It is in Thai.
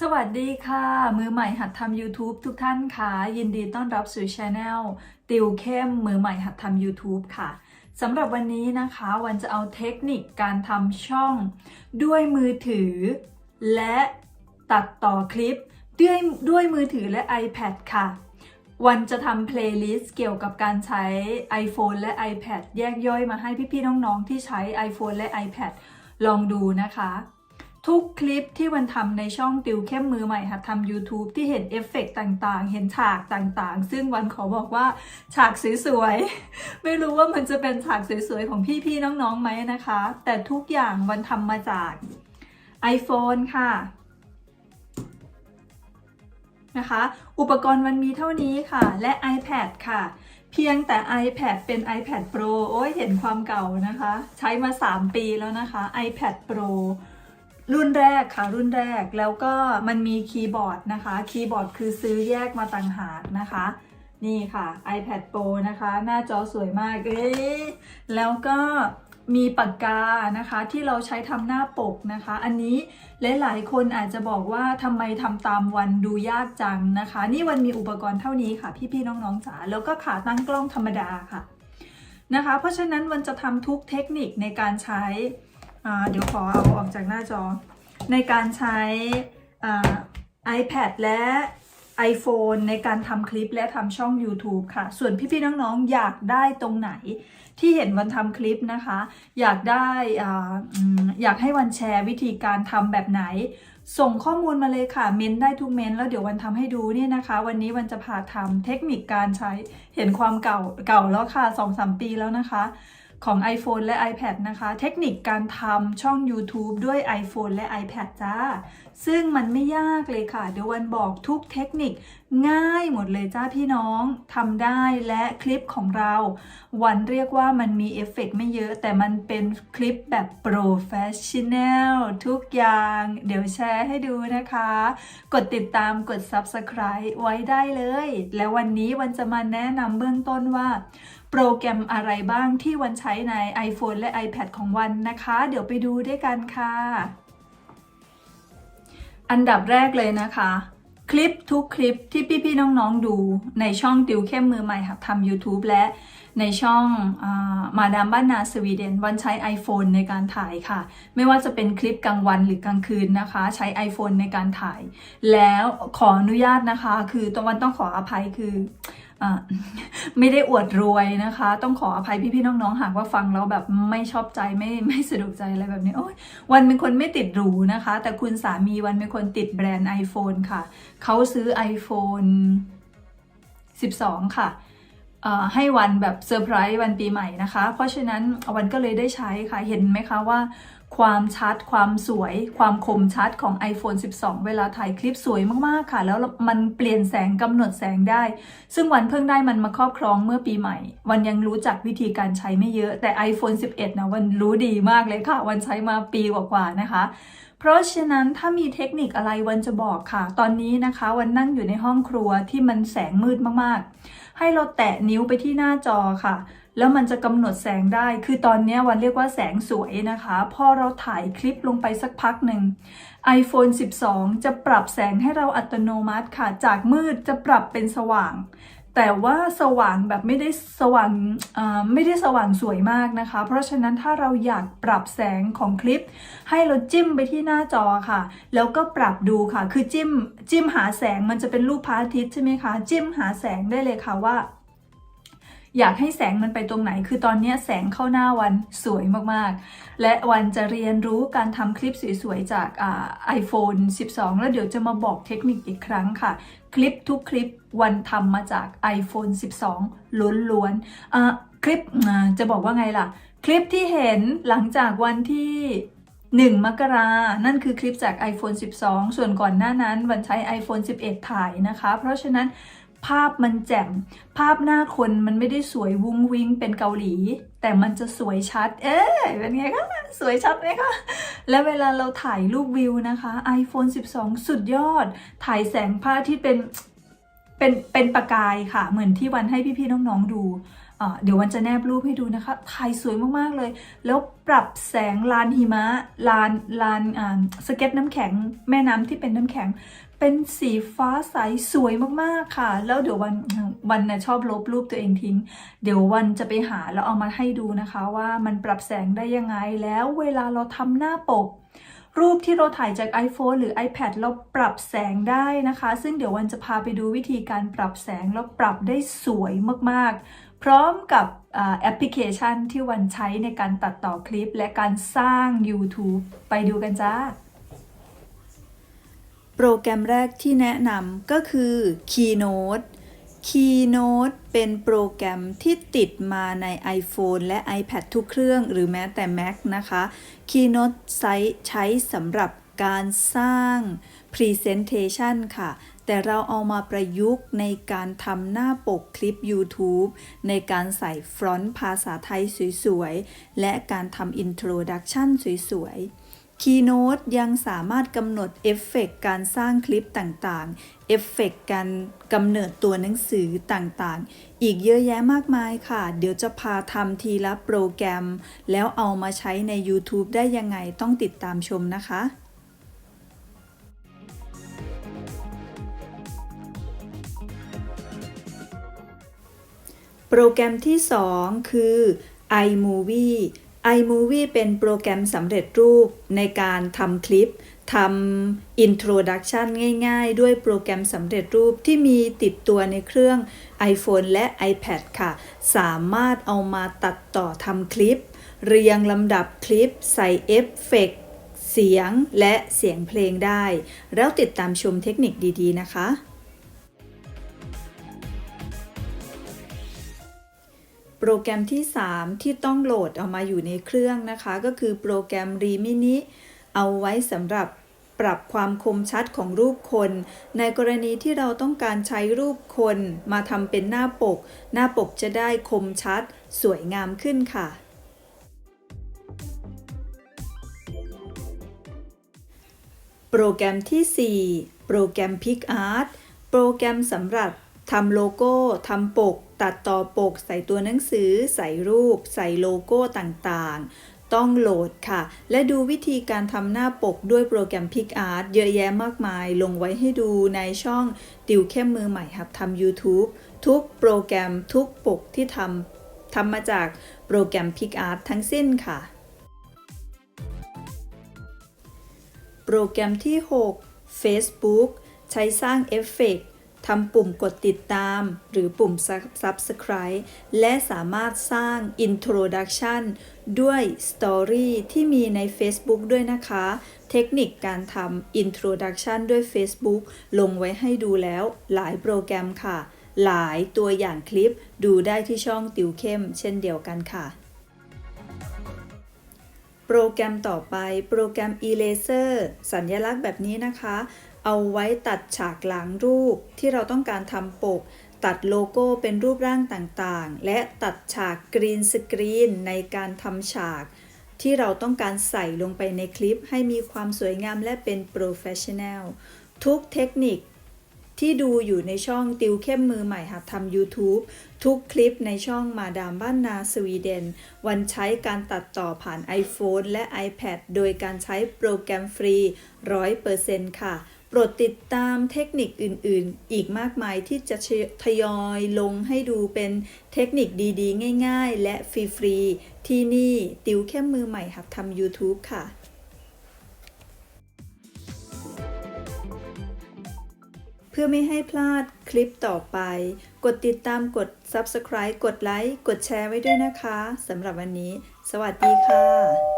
สวัสดีค่ะ มือใหม่หัดทำ YouTube ทุกท่านค่ะ ยินดีต้อนรับสู่ช anel ติวเข้มมือใหม่หัดทำ YouTube ค่ะสำหรับวันนี้นะคะวันจะเอาเทคนิคการทำช่อง ด้วยมือถือ และตัดต่อคลิป ด้วยด้วยมือถือและ iPad ค่ะ วันจะทำเพลย์ลิสต์เกี่ยวกับการใช้ iPhone และ iPad แยกย่อยมาให้พี่ๆน้องๆที่ใช้ iPhone และ iPad ลองดูนะคะ ทุกคลิปที่วันทำในช่องติวเข้มมือใหม่หัดทำ YouTube ที่เห็นเอฟเฟกต์ต่างๆ เห็นฉากต่างๆ ซึ่งวันขอบอกว่าฉากสวยๆ ไม่รู้ว่ามันจะเป็นฉากสวยๆ ของพี่ๆน้องๆไหมนะคะ แต่ทุกอย่างวันทำมาจาก iPhone ค่ะ นะคะ อุปกรณ์วันมีเท่านี้ค่ะ และ iPad ค่ะ เพียงแต่ iPad เป็น iPad Pro โอ้ยเห็นความเก่านะคะ ใช้มา 3 ปีแล้วนะคะ iPad Pro รุ่นแรกค่ะ รุ่นแรกแล้วก็มันมีคีย์บอร์ดนะคะ คีย์บอร์ดคือซื้อแยกมาต่างหากนะคะ นี่ค่ะ iPad Pro นะคะ หน้าจอสวยมากเอ้ยแล้วก็ มีปากกานะคะที่เราใช้ทำหน้าปกนะคะ อันนี้หลายๆคนอาจจะบอกว่าทำไมทำตามวันดูยากจังนะคะ นี่วันมีอุปกรณ์เท่านี้ค่ะ พี่ๆน้องๆจ๋าแล้วก็ขาตั้งกล้องธรรมดาค่ะนะคะ เพราะฉะนั้นวันจะทำทุกเทคนิคในการใช้เดี๋ยวขอเอาออกจากหน้าจอ ในการใช้ iPad และ iPhone ในการทำคลิปและทำช่อง YouTube ค่ะ ส่วนพี่ๆน้องๆ อยากได้ตรงไหนที่เห็นวันทำคลิปนะคะ อยากได้อ่าอยากให้วันแชร์วิธีการทำแบบไหน ส่งข้อมูลมาเลยค่ะ เมนได้ทุกเมนแล้วเดี๋ยววันทำให้ดูเนี่ยนะคะ วันนี้วันจะพาทำเทคนิคการใช้เห็นความเก่าเก่าแล้วค่ะ2-3ปีแล้วนะคะ ของ iPhone และ iPad นะคะ เทคนิคการทำช่อง YouTube ด้วย iPhone และ iPad จ้า ซึ่งมันไม่ยากเลยค่ะ เดี๋ยววันบอกทุกเทคนิคง่ายหมดเลยจ้าพี่น้องทำได้และคลิปของเรา วันเรียกว่ามันมีเอฟเฟกต์ไม่เยอะ แต่มันเป็นคลิปแบบโปรเฟชชั่นแนลทุกอย่าง เดี๋ยวแชร์ให้ดูนะคะ กดติดตามกด Subscribe ไว้ได้เลย แล้ววันนี้วันจะมาแนะนำเบื้องต้นว่า โปรแกรมอะไรบ้างที่วันใช้ใน iPhone และ iPad ของวันนะคะ เดี๋ยวไปดูด้วยกันค่ะ อันดับแรกเลยนะคะ คลิปทุกคลิปที่พี่ๆน้องๆดูในช่องติวเข้มมือใหม่หัดทำ YouTube และในช่องอมาดามบ้านนาสวีเดน วันใช้ iPhone ในการถ่ายค่ะ ไม่ว่าจะเป็นคลิปกลางวันหรือกลางคืนนะคะ ใช้ iPhone ในการถ่าย แล้วขออนุญาตนะคะ คือตะวันต้องขออภัยคือ ไม่ได้อวดรวยนะคะ ต้องขออภัยพี่ๆน้องๆหากว่าฟังแล้วแบบไม่ชอบใจไม่ไม่สะดวกใจอะไรแบบนี้โอ้ยวันเป็นคนไม่ติดหรูนะคะ แต่คุณสามีวันเป็นคนติดแบรนด์ iPhone ค่ะ เขาซื้อ iPhone 12 ค่ะเอ่อ ให้วันแบบเซอร์ไพรส์วันปีใหม่นะคะ เพราะฉะนั้นวันก็เลยได้ใช้ค่ะ เห็นไหมคะว่า ความชัด ความสวย ความคมชัดของ iPhone 12 เวลาถ่ายคลิปสวยมากๆค่ะ แล้วมันเปลี่ยนแสงกำหนดแสงได้ ซึ่งวันเพิ่งได้มันมาครอบครองเมื่อปีใหม่ วันยังรู้จักวิธีการใช้ไม่เยอะ แต่ iPhone 11 นะวันรู้ดีมากเลยค่ะ วันใช้มาปีกว่าๆนะคะเพราะฉะนั้นถ้ามีเทคนิคอะไรวันจะบอกค่ะ ตอนนี้นะคะ วันนั่งอยู่ในห้องครัวที่มันแสงมืดมากๆ ให้เราแตะนิ้วไปที่หน้าจอค่ะ แล้วมันจะกำหนดแสงได้ คือตอนนี้วันเรียกว่าแสงสวยนะคะ พอเราถ่ายคลิปลงไปสักพักหนึ่ง iPhone 12 จะปรับแสงให้เราอัตโนมัติค่ะ จากมืดจะปรับเป็นสว่าง แต่ว่าสว่างแบบไม่ได้สว่างไม่ได้สว่างสวยมากนะคะ เพราะฉะนั้นถ้าเราอยากปรับแสงของคลิป ให้เราจิ้มไปที่หน้าจอค่ะ แล้วก็ปรับดูค่ะ คือจิ้มจิ้มหาแสงมันจะเป็นรูปพระอาทิตย์ใช่ไหมคะ จิ้มหาแสงได้เลยค่ะว่า อยากให้แสงมันไปตรงไหน คือตอนนี้แสงเข้าหน้าวันสวยมากๆ และวันจะเรียนรู้การทำคลิปสวยๆ จากไอ่า iPhone 12 แล้วเดี๋ยวจะมาบอกเทคนิคอีกครั้งค่ะ คลิปทุกคลิปวันทำมาจาก iPhone 12 ล้วนๆอะคลิปจะบอกว่าไงล่ะ คลิปที่เห็นหลังจากวันที่1มกรา นั่นคือคลิปจาก iPhone 12 ส่วนก่อนหน้านั้นวันใช้ iPhone 11 ถ่ายนะคะ เพราะฉะนั้น ภาพมันแจ่ม ภาพหน้าคนมันไม่ได้สวยวุ้งวิงเป็นเกาหลี แต่มันจะสวยชัด เอ๊ะเป็นไงคะสวยชัดไหมคะแล้วเวลาเราถ่ายรูปวิวนะคะ iPhone 12 สุดยอด ถ่ายแสงพระอาทิตย์เป็นเป็นเป็นประกายค่ะ เหมือนที่วันให้พี่ๆน้องๆดูเดี๋ยววันจะแนบรูปให้ดูนะคะ ถ่ายสวยมากๆเลย แล้วปรับแสงลานหิมะ ลานลานอ่าสเก็ตน้ำแข็ง แม่น้ำที่เป็นน้ำแข็ง เป็นสีฟ้าใสสวยมากๆค่ะ แล้วเดี๋ยววันวันนะชอบลบรูปตัวเองทิ้ง เดี๋ยววันจะไปหาแล้วเอามาให้ดูนะคะ ว่ามันปรับแสงได้ยังไงแล้วเวลาเราทำหน้าปก รูปที่เราถ่ายจาก iPhone หรือ iPad เราปรับแสงได้นะคะ ซึ่งเดี๋ยววันจะพาไปดูวิธีการปรับแสงแล้วปรับได้สวยมากๆ พร้อมกับแอปพลิเคชันที่วันใช้ในการตัดต่อคลิป และการสร้าง YouTube ไปดูกันจ้า โปรแกรมแรกที่แนะนำก็คือ Keynote Keynote เป็นโปรแกรมที่ติดมาใน iPhone และ iPad ทุกเครื่องหรือแม้แต่ Mac นะคะ Keynote ใช้ใช้สำหรับการสร้าง Presentation ค่ะ แต่เราเอามาประยุกต์ในการทำหน้าปกคลิป YouTube ในการใส่ฟรอนต์ภาษาไทยสวยๆ และการทำ Introduction สวยๆ Keynote ยังสามารถกำหนดเอฟเฟกต์การสร้างคลิปต่างๆ เอฟเฟกต์การกำเนิดตัวหนังสือต่างๆ อีกเยอะแยะมากมายค่ะ เดี๋ยวจะพาทำทีละโปรแกรม แล้วเอามาใช้ใน YouTube ได้ยังไงต้องติดตามชมนะคะโปรแกรมที่ 2 คือ iMovie iMovie เป็นโปรแกรมสำเร็จรูปในการทำคลิปทำ Introduction ง่ายๆ ด้วยโปรแกรมสำเร็จรูปที่มีติดตัวในเครื่อง iPhone และ iPad ค่ะ สามารถเอามาตัดต่อทำคลิป เรียงลำดับคลิป ใส่เอฟเฟกต์เสียงและเสียงเพลงได้ แล้วติดตามชมเทคนิคดีๆนะคะ โปรแกรมที่ 3 ที่ต้องโหลดเอามาอยู่ในเครื่องนะคะ ก็คือโปรแกรม Remini เอาไว้สำหรับปรับความคมชัดของรูปคน ในกรณีที่เราต้องการใช้รูปคนมาทำเป็นหน้าปก หน้าปกจะได้คมชัด สวยงามขึ้นค่ะ โปรแกรมที่ 4 โปรแกรม PicArt โปรแกรมสำหรับทำโลโก้ทำปก ตัดต่อปกใส่ตัวหนังสือ ใส่รูป ใส่โลโก้ต่างๆ ต้องโหลดค่ะ และดูวิธีการทำหน้าปกด้วยโปรแกรม PicArt เยอะแยะมากมาย ลงไว้ให้ดูในช่องติวเข้มมือใหม่หับทำ YouTube ทุกโปรแกรมทุกปกที่ทำทำมาจากโปรแกรม PicArt ทั้งสิ้นค่ะ โปรแกรมที่ 6 Facebook ใช้สร้างเอฟเฟกต์ ทำปุ่มกดติดตาม หรือปุ่ม Subscribe และสามารถสร้าง Introduction ด้วย Story ที่มีใน Facebook ด้วยนะคะ เทคนิคการทำ Introduction ด้วย Facebook ลงไว้ให้ดูแล้วหลายโปรแกรมค่ะ หลายตัวอย่างคลิปดูได้ที่ช่องติวเข้ม เช่นเดียวกันค่ะโปรแกรมต่อไปโปรแกรม Eraser สัญลักษณ์แบบนี้นะคะ เอาไว้ตัดฉากหลังรูปที่เราต้องการทำปก ตัดโลโก้เป็นรูปร่างต่างๆ และตัดฉากกรีนสกรีนในการทำฉาก ที่เราต้องการใส่ลงไปในคลิปให้มีความสวยงามและเป็นโปรเฟชชั่นแนลทุกเทคนิคที่ดูอยู่ในช่องติวเข้มมือใหม่หัดทำ YouTube ทุกคลิปในช่องมาดามบ้านนาสวีเดน วันใช้การตัดต่อผ่าน iPhone และ iPad โดยการใช้โปรแกรมฟรี 100%ค่ะ โปรดติดตามเทคนิคอื่นๆ อีกมากมายที่จะทยอยลงให้ดูเป็นเทคนิคดีๆ ง่ายๆ และฟรีๆ ที่นี่ติวเข้มมือใหม่หัดทำ YouTube ค่ะเพื่อไม่ให้พลาดคลิปต่อไป กดติดตามกด Subscribe กดไลค์ กดแชร์ไว้ด้วยนะคะ สำหรับวันนี้ สวัสดีค่ะ